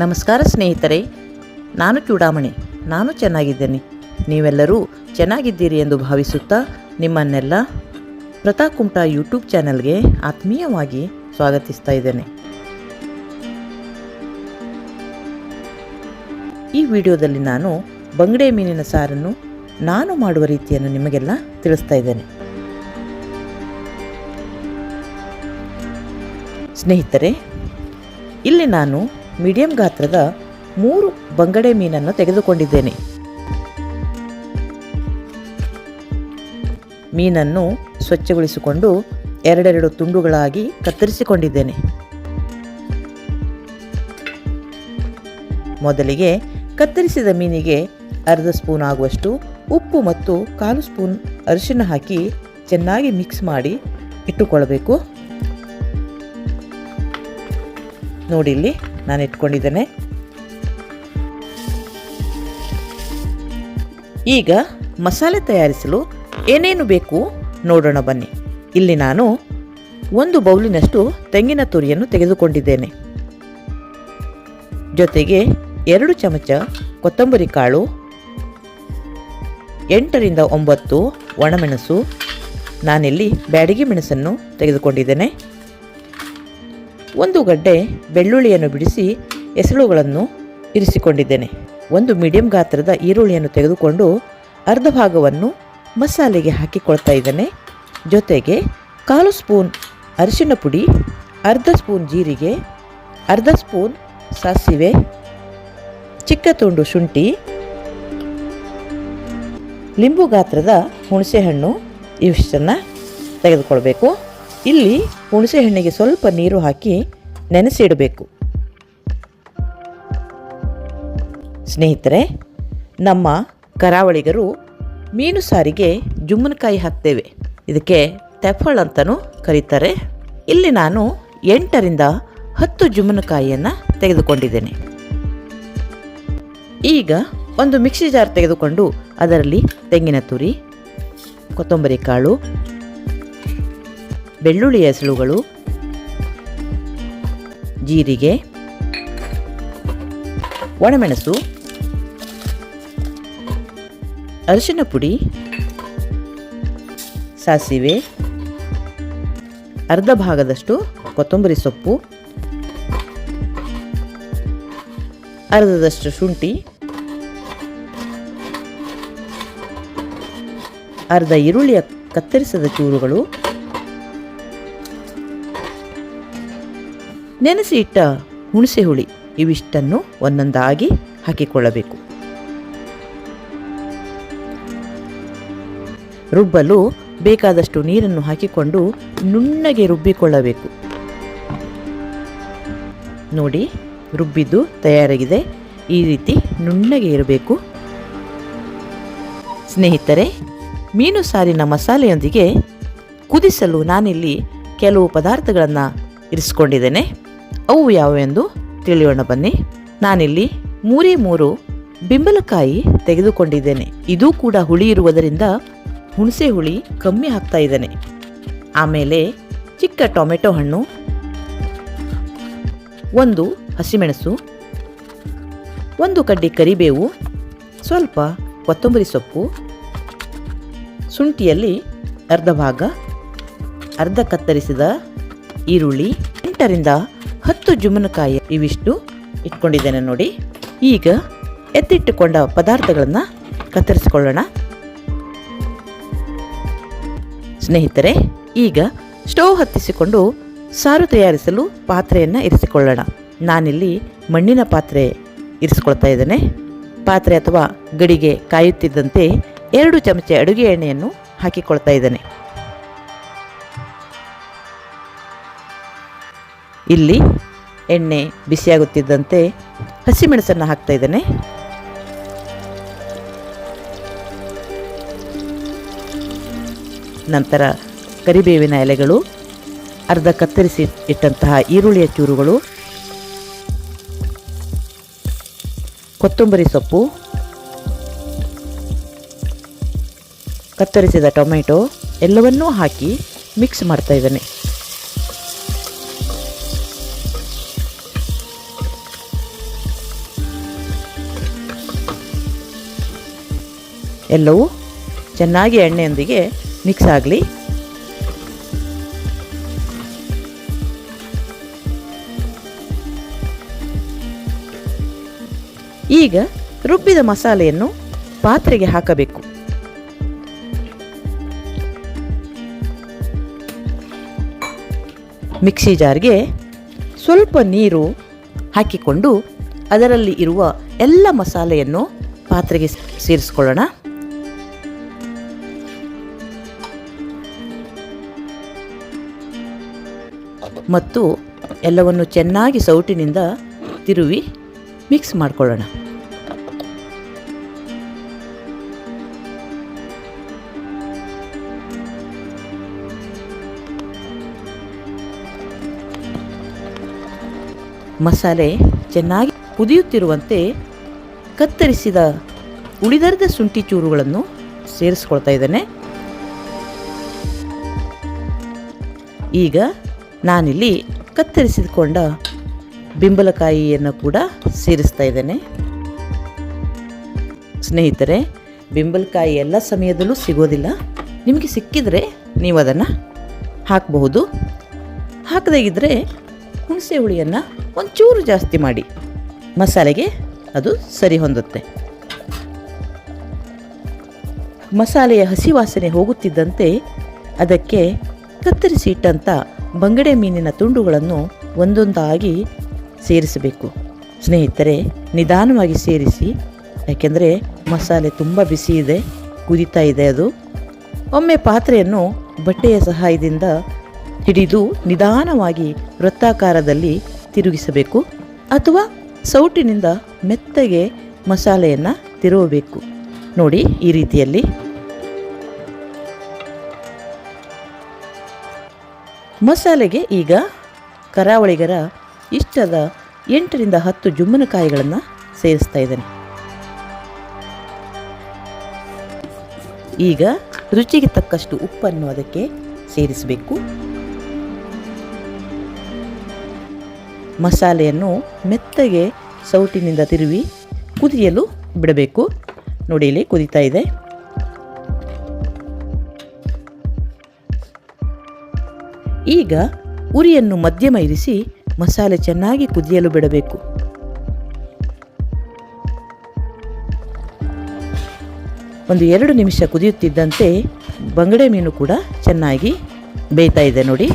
ನಮಸ್ಕಾರ ಸ್ನೇಹಿತರೆ, ನಾನು ಚೂಡಾಮಣಿ ನಾನು ಚೆನ್ನಾಗಿದ್ದೇನೆ. ನೀವೆಲ್ಲರೂ ಚೆನ್ನಾಗಿದ್ದೀರಿ ಎಂದು ಭಾವಿಸುತ್ತಾ ನಿಮ್ಮನ್ನೆಲ್ಲ ಪ್ರತಾಕುಂಟ ಯೂಟ್ಯೂಬ್ ಚಾನೆಲ್ಗೆ ಆತ್ಮೀಯವಾಗಿ ಸ್ವಾಗತಿಸ್ತಾ ಇದ್ದೇನೆ. ಈ ವಿಡಿಯೋದಲ್ಲಿ ನಾನು ಬಂಗಡೆ ಮೀನಿನ ಸಾರನ್ನು ನಾನು ಮಾಡುವ ರೀತಿಯನ್ನು ನಿಮಗೆಲ್ಲ ತಿಳಿಸ್ತಾ ಇದ್ದೇನೆ. ಸ್ನೇಹಿತರೆ, ಇಲ್ಲಿ ನಾನು ಮೀಡಿಯಂ ಗಾತ್ರದ ಮೂರು ಬಂಗಡೆ ಮೀನನ್ನು ತೆಗೆದುಕೊಂಡಿದ್ದೇನೆ. ಮೀನನ್ನು ಸ್ವಚ್ಛಗೊಳಿಸಿಕೊಂಡು ಎರಡೆರಡು ತುಂಡುಗಳಾಗಿ ಕತ್ತರಿಸಿಕೊಂಡಿದ್ದೇನೆ. ಮೊದಲಿಗೆ ಕತ್ತರಿಸಿದ ಮೀನಿಗೆ ಅರ್ಧ ಸ್ಪೂನ್ ಆಗುವಷ್ಟು ಉಪ್ಪು ಮತ್ತು ಕಾಲು ಸ್ಪೂನ್ ಅರಿಶಿನ ಹಾಕಿ ಚೆನ್ನಾಗಿ ಮಿಕ್ಸ್ ಮಾಡಿ ಇಟ್ಟುಕೊಳ್ಳಬೇಕು. ನೋಡಿ ಇಲ್ಲಿ ನಾನು ಇಟ್ಕೊಂಡಿದ್ದೇನೆ. ಈಗ ಮಸಾಲೆ ತಯಾರಿಸಲು ಏನೇನು ಬೇಕು ನೋಡೋಣ ಬನ್ನಿ. ಇಲ್ಲಿ ನಾನು ಒಂದು ಬೌಲಿನಷ್ಟು ತೆಂಗಿನ ತುರಿಯನ್ನು ತೆಗೆದುಕೊಂಡಿದ್ದೇನೆ. ಜೊತೆಗೆ ಎರಡು ಚಮಚ ಕೊತ್ತಂಬರಿ ಕಾಳು, ಎಂಟರಿಂದ ಒಂಬತ್ತು ಒಣಮೆಣಸು. ನಾನಿಲ್ಲಿ ಬ್ಯಾಡಗಿ ಮೆಣಸನ್ನು ತೆಗೆದುಕೊಂಡಿದ್ದೇನೆ. ಒಂದು ಗಡ್ಡೆ ಬೆಳ್ಳುಳ್ಳಿಯನ್ನು ಬಿಡಿಸಿ ಎಸಳುಗಳನ್ನು ಇರಿಸಿಕೊಂಡಿದ್ದೇನೆ. ಒಂದು ಮೀಡಿಯಂ ಗಾತ್ರದ ಈರುಳ್ಳಿಯನ್ನು ತೆಗೆದುಕೊಂಡು ಅರ್ಧ ಭಾಗವನ್ನು ಮಸಾಲೆಗೆ ಹಾಕಿಕೊಳ್ತಾ ಇದ್ದೇನೆ. ಜೊತೆಗೆ ಕಾಲು ಸ್ಪೂನ್ ಅರಿಶಿನ ಪುಡಿ, ಅರ್ಧ ಸ್ಪೂನ್ ಜೀರಿಗೆ, ಅರ್ಧ ಸ್ಪೂನ್ ಸಾಸಿವೆ, ಚಿಕ್ಕ ತುಂಡು ಶುಂಠಿ, ಲಿಂಬು ಗಾತ್ರದ ಹುಣಸೆಹಣ್ಣು, ಇವಿಷ್ಟನ್ನು ತೆಗೆದುಕೊಳ್ಬೇಕು. ಇಲ್ಲಿ ಹುಣಸೆಹಣ್ಣಿಗೆ ಸ್ವಲ್ಪ ನೀರು ಹಾಕಿ ನೆನೆಸಿಡಬೇಕು. ಸ್ನೇಹಿತರೆ, ನಮ್ಮ ಕರಾವಳಿಗರು ಮೀನು ಸಾರಿಗೆ ಜುಮ್ಮನಕಾಯಿ ಹಾಕ್ತೇವೆ. ಇದಕ್ಕೆ ತೆಫಳ್ ಅಂತಲೂ ಕರೀತಾರೆ. ಇಲ್ಲಿ ನಾನು ಎಂಟರಿಂದ ಹತ್ತು ಜುಮ್ಮನಕಾಯಿಯನ್ನು ತೆಗೆದುಕೊಂಡಿದ್ದೇನೆ. ಈಗ ಒಂದು ಮಿಕ್ಸಿ ಜಾರ್ ತೆಗೆದುಕೊಂಡು ಅದರಲ್ಲಿ ತೆಂಗಿನ ತುರಿ, ಕೊತ್ತಂಬರಿ ಕಾಳು ಬೆಳ್ಳುಳ್ಳಿ ಎಸಳುಗಳು ಜೀರಿಗೆ, ಒಣಮೆಣಸು, ಅರಿಶಿನ ಪುಡಿ, ಸಾಸಿವೆ, ಅರ್ಧ ಭಾಗದಷ್ಟು ಕೊತ್ತಂಬರಿ ಸೊಪ್ಪು, ಅರ್ಧದಷ್ಟು ಶುಂಠಿ, ಅರ್ಧ ಈರುಳ್ಳಿಯ ಕತ್ತರಿಸದ ಚೂರುಗಳು ನೆನೆಸಿ ಇಟ್ಟ ಹುಣಸೆ ಹುಳಿ ಇವಿಷ್ಟನ್ನು ಒಂದೊಂದಾಗಿ ಹಾಕಿಕೊಳ್ಳಬೇಕು. ರುಬ್ಬಲು ಬೇಕಾದಷ್ಟು ನೀರನ್ನು ಹಾಕಿಕೊಂಡು ನುಣ್ಣಗೆ ರುಬ್ಬಿಕೊಳ್ಳಬೇಕು. ನೋಡಿ, ರುಬ್ಬಿದ್ದು ತಯಾರಾಗಿದೆ. ಈ ರೀತಿ ನುಣ್ಣಗೆ ಇರಬೇಕು. ಸ್ನೇಹಿತರೆ, ಮೀನು ಸಾರಿನ ಮಸಾಲೆಯೊಂದಿಗೆ ಕುದಿಸಲು ನಾನಿಲ್ಲಿ ಕೆಲವು ಪದಾರ್ಥಗಳನ್ನು ಇರಿಸ್ಕೊಂಡಿದ್ದೇನೆ. ಅವು ಯಾವುವೆಂದು ತಿಳಿಯೋಣ ಬನ್ನಿ. ನಾನಿಲ್ಲಿ ಮೂರೇ ಮೂರು ಬಿಂಬಲಕಾಯಿ ತೆಗೆದುಕೊಂಡಿದ್ದೇನೆ. ಇದು ಕೂಡ ಹುಳಿ ಇರುವುದರಿಂದ ಹುಣಸೆ ಹುಳಿ ಕಮ್ಮಿ ಹಾಕ್ತಾ ಇದ್ದೇನೆ. ಆಮೇಲೆ ಚಿಕ್ಕ ಟೊಮೆಟೊ ಹಣ್ಣು, ಒಂದು ಹಸಿಮೆಣಸು, ಒಂದು ಕಡ್ಡಿ ಕರಿಬೇವು, ಸ್ವಲ್ಪ ಕೊತ್ತಂಬರಿ ಸೊಪ್ಪು, ಶುಂಠಿಯಲ್ಲಿ ಅರ್ಧ ಭಾಗ, ಅರ್ಧ ಕತ್ತರಿಸಿದ ಈರುಳ್ಳಿ, ಎಂಟರಿಂದ ಹತ್ತು ಜುಮ್ಮನಕಾಯಿ ಇವಿಷ್ಟು ಇಟ್ಕೊಂಡಿದ್ದೇನೆ ನೋಡಿ. ಈಗ ಎತ್ತಿಟ್ಟುಕೊಂಡ ಪದಾರ್ಥಗಳನ್ನು ಕತ್ತರಿಸಿಕೊಳ್ಳೋಣ. ಸ್ನೇಹಿತರೆ, ಈಗ ಸ್ಟವ್ ಹತ್ತಿಸಿಕೊಂಡು ಸಾರು ತಯಾರಿಸಲು ಪಾತ್ರೆಯನ್ನು ಇರಿಸಿಕೊಳ್ಳೋಣ. ನಾನಿಲ್ಲಿ ಮಣ್ಣಿನ ಪಾತ್ರೆ ಇರಿಸಿಕೊಳ್ತಾ ಇದ್ದೇನೆ. ಪಾತ್ರೆ ಅಥವಾ ಗಡಿಗೆ ಕಾಯುತ್ತಿದ್ದಂತೆ ಎರಡು ಚಮಚ ಅಡುಗೆ ಎಣ್ಣೆಯನ್ನು ಹಾಕಿಕೊಳ್ತಾ ಇದ್ದೇನೆ. ಇಲ್ಲಿ ಎಣ್ಣೆ ಬಿಸಿಯಾಗುತ್ತಿದ್ದಂತೆ ಹಸಿಮೆಣಸನ್ನು ಹಾಕ್ತಾ ಇದ್ದೇನೆ. ನಂತರ ಕರಿಬೇವಿನ ಎಲೆಗಳು, ಅರ್ಧ ಕತ್ತರಿಸಿ ಇಟ್ಟಂತಹ ಈರುಳ್ಳಿಯ ಚೂರುಗಳು, ಕೊತ್ತಂಬರಿ ಸೊಪ್ಪು, ಕತ್ತರಿಸಿದ ಟೊಮೆಟೊ ಎಲ್ಲವನ್ನೂ ಹಾಕಿ ಮಿಕ್ಸ್ ಮಾಡ್ತಾ ಇದ್ದೇನೆ. ಎಲ್ಲವೂ ಚೆನ್ನಾಗಿ ಎಣ್ಣೆಯೊಂದಿಗೆ ಮಿಕ್ಸ್ ಆಗಲಿ. ಈಗ ರುಬ್ಬಿದ ಮಸಾಲೆಯನ್ನು ಪಾತ್ರೆಗೆ ಹಾಕಬೇಕು. ಮಿಕ್ಸಿ ಜಾರ್ಗೆ ಸ್ವಲ್ಪ ನೀರು ಹಾಕಿಕೊಂಡು ಅದರಲ್ಲಿ ಇರುವ ಎಲ್ಲ ಮಸಾಲೆಯನ್ನು ಪಾತ್ರೆಗೆ ಸೇರಿಸ್ಕೊಳ್ಳೋಣ. ಮತ್ತು ಎಲ್ಲವನ್ನು ಚೆನ್ನಾಗಿ ಸೌಟಿನಿಂದ ತಿರುವಿ ಮಿಕ್ಸ್ ಮಾಡಿಕೊಳ್ಳೋಣ. ಮಸಾಲೆ ಚೆನ್ನಾಗಿ ಕುದಿಯುತ್ತಿರುವಂತೆ ಕತ್ತರಿಸಿದ ಉಳಿದರ್ಧ ಶುಂಠಿ ಚೂರುಗಳನ್ನು ಸೇರಿಸ್ಕೊಳ್ತಾ ಇದ್ದೇನೆ. ಈಗ ನಾನಿಲ್ಲಿ ಕತ್ತರಿಸಿಕೊಂಡ ಬಿಂಬಲಕಾಯಿಯನ್ನು ಕೂಡ ಸೇರಿಸ್ತಾ ಇದ್ದೇನೆ. ಸ್ನೇಹಿತರೆ, ಬಿಂಬಲಕಾಯಿ ಎಲ್ಲ ಸಮಯದಲ್ಲೂ ಸಿಗೋದಿಲ್ಲ. ನಿಮಗೆ ಸಿಕ್ಕಿದರೆ ನೀವು ಅದನ್ನು ಹಾಕಬಹುದು. ಹಾಕದಾಗಿದ್ದರೆ ಹುಣಸೆ ಹುಳಿಯನ್ನು ಒಂಚೂರು ಜಾಸ್ತಿ ಮಾಡಿ. ಮಸಾಲೆಗೆ ಅದು ಸರಿ ಹೊಂದುತ್ತೆ. ಮಸಾಲೆಯ ಹಸಿ ವಾಸನೆ ಹೋಗುತ್ತಿದ್ದಂತೆ ಅದಕ್ಕೆ ಕತ್ತರಿಸಿ ಇಟ್ಟಂಥ ಬಂಗಡೆ ಮೀನಿನ ತುಂಡುಗಳನ್ನು ಒಂದೊಂದಾಗಿ ಸೇರಿಸಬೇಕು. ಸ್ನೇಹಿತರೆ, ನಿಧಾನವಾಗಿ ಸೇರಿಸಿ, ಯಾಕೆಂದರೆ ಮಸಾಲೆ ತುಂಬ ಬಿಸಿ ಇದೆ, ಕುದೀತಾ ಇದೆ ಅದು. ಒಮ್ಮೆ ಪಾತ್ರೆಯನ್ನು ಬಟ್ಟೆಯ ಸಹಾಯದಿಂದ ಹಿಡಿದು ನಿಧಾನವಾಗಿ ವೃತ್ತಾಕಾರದಲ್ಲಿ ತಿರುಗಿಸಬೇಕು ಅಥವಾ ಸೌಟಿನಿಂದ ಮೆತ್ತಗೆ ಮಸಾಲೆಯನ್ನು ತಿರುವಬೇಕು. ನೋಡಿ ಈ ರೀತಿಯಲ್ಲಿ. ಮಸಾಲೆಗೆ ಈಗ ಕರಾವಳಿಗರ ಇಷ್ಟದ ಎಂಟರಿಂದ ಹತ್ತು ಜುಮ್ಮನಕಾಯಿಗಳನ್ನು ಸೇರಿಸ್ತಾ ಇದ್ದೇನೆ. ಈಗ ರುಚಿಗೆ ತಕ್ಕಷ್ಟು ಉಪ್ಪನ್ನು ಅದಕ್ಕೆ ಸೇರಿಸಬೇಕು. ಮಸಾಲೆಯನ್ನು ಮೆತ್ತಗೆ ಸೌಟಿನಿಂದ ತಿರುವಿ ಕುದಿಯಲು ಬಿಡಬೇಕು. ನೋಡಿ ಇಲ್ಲಿ ಕುದಿತಾ ಇದೆ. ಈಗ ಉರಿಯನ್ನು ಮಧ್ಯಮ ಇರಿಸಿ ಮಸಾಲೆ ಚೆನ್ನಾಗಿ ಕುದಿಯಲು ಬಿಡಬೇಕು. ಒಂದು ಎರಡು ನಿಮಿಷ ಕುದಿಯುತ್ತಿದ್ದಂತೆ ಬಂಗಡೆ ಮೀನು ಕೂಡ ಚೆನ್ನಾಗಿ ಬೇಯ್ತಾ ಇದೆ ನೋಡಿ.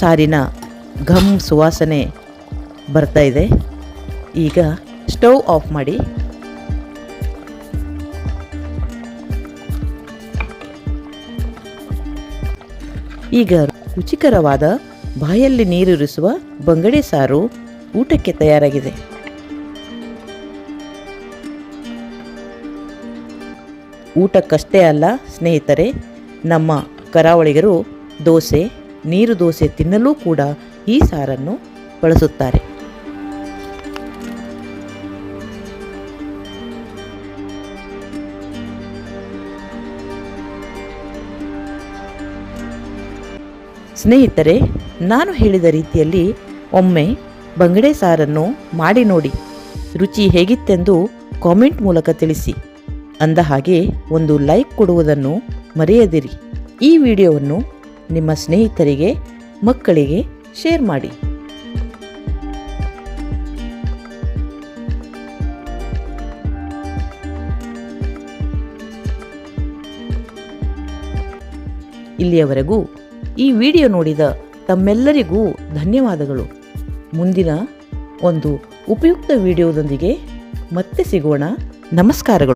ಸಾರಿನ ಘಮ್ ಸುವಾಸನೆ ಬರ್ತಾ ಇದೆ. ಈಗ ಸ್ಟವ್ ಆಫ್ ಮಾಡಿ. ಈಗ ರುಚಿಕರವಾದ ಬಾಯಲ್ಲಿ ನೀರಿರಿಸುವ ಬಂಗಡೆ ಸಾರು ಊಟಕ್ಕೆ ತಯಾರಾಗಿದೆ. ಊಟಕ್ಕಷ್ಟೇ ಅಲ್ಲ, ಸ್ನೇಹಿತರೆ, ನಮ್ಮ ಕರಾವಳಿಗರು ದೋಸೆ, ನೀರು ದೋಸೆ ತಿನ್ನಲೂ ಕೂಡ ಈ ಸಾರನ್ನು ಬಳಸುತ್ತಾರೆ. ಸ್ನೇಹಿತರೆ, ನಾನು ಹೇಳಿದ ರೀತಿಯಲ್ಲಿ ಒಮ್ಮೆ ಬಂಗಡೆ ಸಾರನ್ನು ಮಾಡಿ ನೋಡಿ. ರುಚಿ ಹೇಗಿತ್ತೆಂದು ಕಾಮೆಂಟ್ ಮೂಲಕ ತಿಳಿಸಿ. ಅಂದ ಹಾಗೆ ಒಂದು ಲೈಕ್ ಕೊಡುವುದನ್ನು ಮರೆಯದಿರಿ. ಈ ವಿಡಿಯೋವನ್ನು ನಿಮ್ಮ ಸ್ನೇಹಿತರಿಗೆ, ಮಕ್ಕಳಿಗೆ ಶೇರ್ ಮಾಡಿ. ಇಲ್ಲಿಯವರೆಗೂ ಈ ವಿಡಿಯೋ ನೋಡಿದ ತಮ್ಮೆಲ್ಲರಿಗೂ ಧನ್ಯವಾದಗಳು. ಮುಂದಿನ ಒಂದು ಉಪಯುಕ್ತ ವಿಡಿಯೋದೊಂದಿಗೆ ಮತ್ತೆ ಸಿಗೋಣ. ನಮಸ್ಕಾರಗಳು.